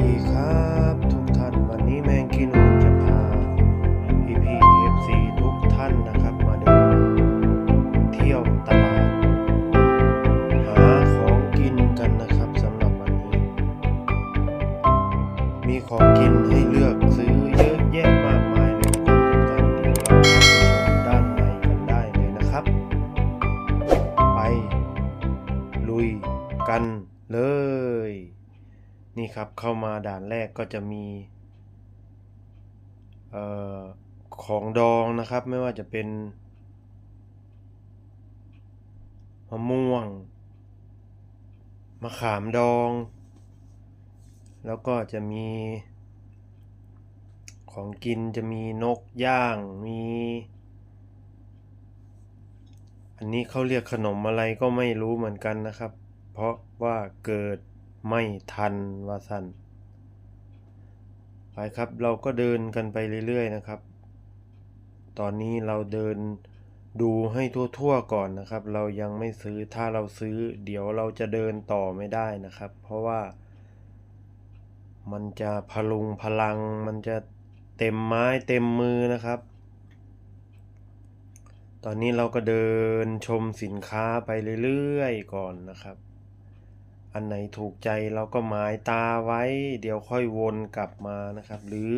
ดีครับทุกท่านวันนี้แมงกินูจะพาพี่พีเอฟซีทุกท่านนะครับมาเดินเที่ยวตลาด หาของกินกันนะครับสำหรับวันนี้ มีของกินให้เลือกซื้อเยอะแยะมากมายเลยนะครับทุกท่านเดี๋ยวเราด้านในกันได้เลยนะครับ ไป ลุยกันเลย นี่ครับเข้ามาด่านแรกก็จะมีออของดองนะครับไม่ว่าจะเป็นมะม่วงมะขามดอง แล้วก็จะมีของกินจะมีนกย่างมี อันนี้เขาเรียกขนมอะไรก็ไม่รู้เหมือนกันนะครับ เพราะว่าเกิด ไม่ทันว่าสันไปครับเราก็เดินกันไปเรื่อยๆนะครับ ตอนนี้เราเดินดูให้ทั่วๆก่อนนะครับ เรายังไม่ซื้อถ้าเราซื้อ เดี๋ยวเราจะเดินต่อไม่ได้นะครับ เพราะว่า มันจะพลุงพลัง มันจะเต็มไม้เต็มมือนะครับ ตอนนี้เราก็เดินชมสินค้าไปเรื่อยๆก่อนนะครับ อันไหนถูกใจเราก็หมายตาไว้ เดี๋ยวค่อยวนกลับมานะครับ หรือ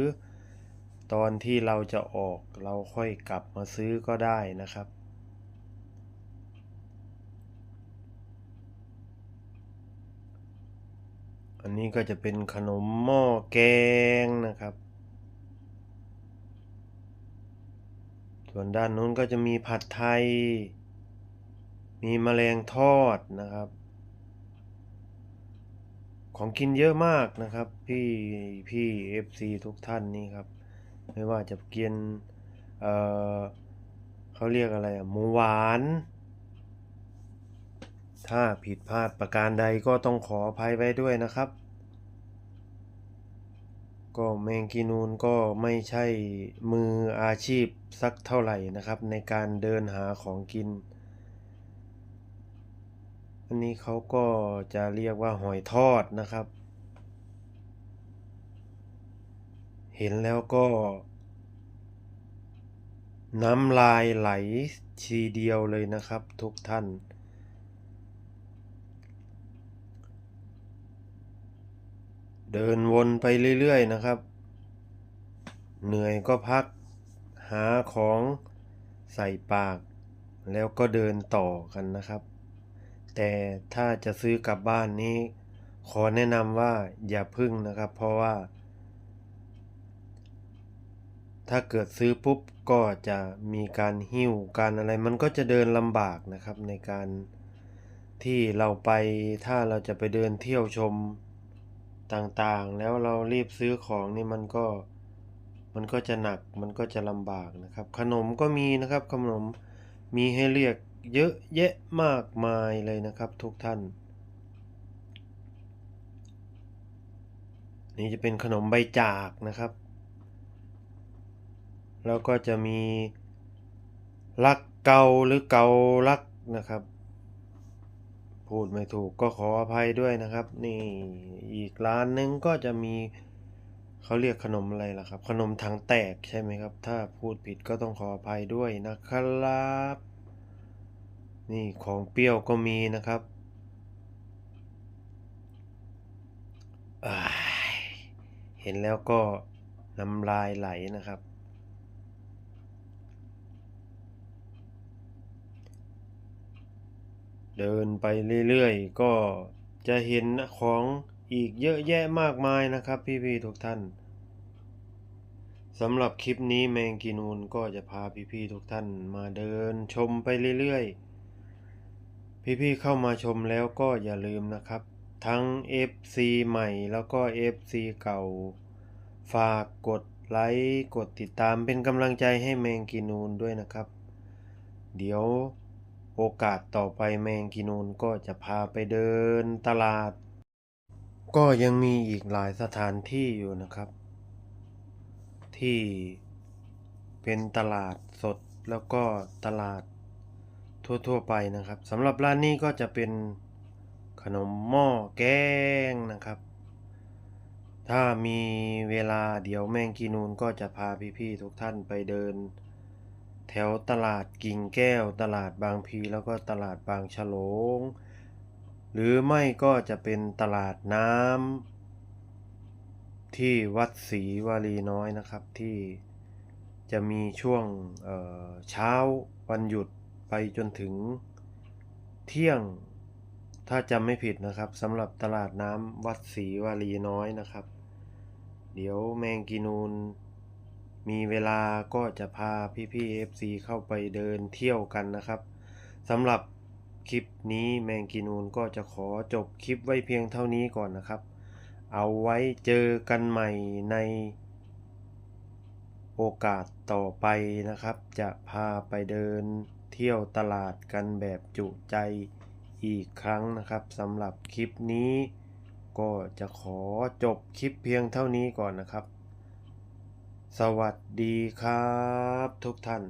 ตอนที่เราจะออกเราค่อยกลับมาซื้อก็ได้นะครับ อันนี้ก็จะเป็นขนมหม้อแกงนะครับ ส่วนด้านนู้นก็จะมีผัดไทย มีแมลงทอดนะครับ ของกินเยอะมากนะครับ พี่พี่เอฟซีทุกท่านนี่ครับ ไม่ว่าจะกินเอ่อเขาเรียกอะไรอะหมูหวาน ถ้าผิดพลาดประการใดก็ต้องขออภัยไว้ด้วยนะครับ ก็แมงกีนูนก็ไม่ใช่มืออาชีพสักเท่าไหร่นะครับ ในการเดินหาของกิน อันนี้เขาก็จะเรียกว่าหอยทอดนะครับ เห็นแล้วก็ น้ำลายไหลทีเดียวเลยนะครับทุกท่าน เดินวนไปเรื่อยๆนะครับ เหนื่อยก็พักหาของใส่ปาก แล้วก็เดินต่อกันนะครับ แต่ถ้าจะซื้อกลับบ้านนี้ ขอแนะนำว่าอย่าพึ่งนะครับ เพราะว่า ถ้าเกิดซื้อปุ๊บก็จะมีการหิ้วการอะไร มันก็จะเดินลำบากนะครับในการที่เราไปถ้าเราจะไปเดินเที่ยวชมต่างๆ แล้วเรารีบซื้อของนี่มันก็มันก็จะหนักมันก็จะลำบากนะครับ ขนมก็มีนะครับขนมมีให้เรียก เยอะแยะมากมายเลยนะครับทุกท่าน นี่จะเป็นขนมใบจากนะครับ แล้วก็จะมีลักเกาหรือเกาลักนะครับ พูดไม่ถูกก็ขออภัยด้วยนะครับ นี่อีกร้านหนึงก็จะมีเขาเรียกขนมอะไรล่ะครับ ขนมถังแตกใช่ไหมครับ ถ้าพูดผิดก็ต้องขออภัยด้วยนะครับ นี่ของเปรี้ยวก็มีนะครับเห็นแล้วก็น้ำลายไหลนะครับ เดินไปเรื่อยๆ ก็จะเห็นของอีกเยอะแยะมากมายนะครับพี่ๆทุกท่านสำหรับคลิปนี้แมงกีนูนก็จะพาพี่ๆทุกท่านมาเดินชมไปเรื่อยๆ พี่ๆเข้ามาชมแล้วก็อย่าลืมนะครับ ทั้ง FC ใหม่แล้วก็ FC เก่า ฝากกดไลค์กดติดตามเป็นกำลังใจให้แมงกีนูนด้วยนะครับ เดี๋ยวโอกาสต่อไปแมงกีนูนก็จะพาไปเดินตลาด ก็ยังมีอีกหลายสถานที่อยู่นะครับ ที่เป็นตลาดสดแล้วก็ตลาด ทั่วๆไปนะครับสำหรับร้านนี้ก็จะเป็นขนมหม้อแกงนะครับ ถ้ามีเวลาเดี๋ยวแมงกีนูนก็จะพาพี่ๆทุกท่านไปเดิน แถวตลาดกิ่งแก้ว ตลาดบางพีแล้วก็ตลาดบางฉลง หรือไม่ก็จะเป็นตลาดน้ำที่วัดศรีวารีน้อยนะครับที่จะมีช่วงเเช้าวันหยุด ไปจนถึงเที่ยงถ้าจำไม่ผิดนะครับสำหรับตลาดน้ำวัดศรีวารีน้อยนะครับ เดี๋ยวแมงกีนูนมีเวลาก็จะพาพี่ๆ FC เข้าไปเดินเที่ยวกันนะครับสำหรับคลิปนี้แมงกีนูนก็จะขอจบคลิปไว้เพียงเท่านี้ก่อนนะครับ เอาไว้เจอกันใหม่ในโอกาสต่อไปนะครับ จะพาไปเดิน เที่ยวตลาดกันแบบจุใจอีกครั้งนะครับสำหรับคลิปนี้ ก็จะขอจบคลิปเพียงเท่านี้ก่อนนะครับ สวัสดีครับทุกท่าน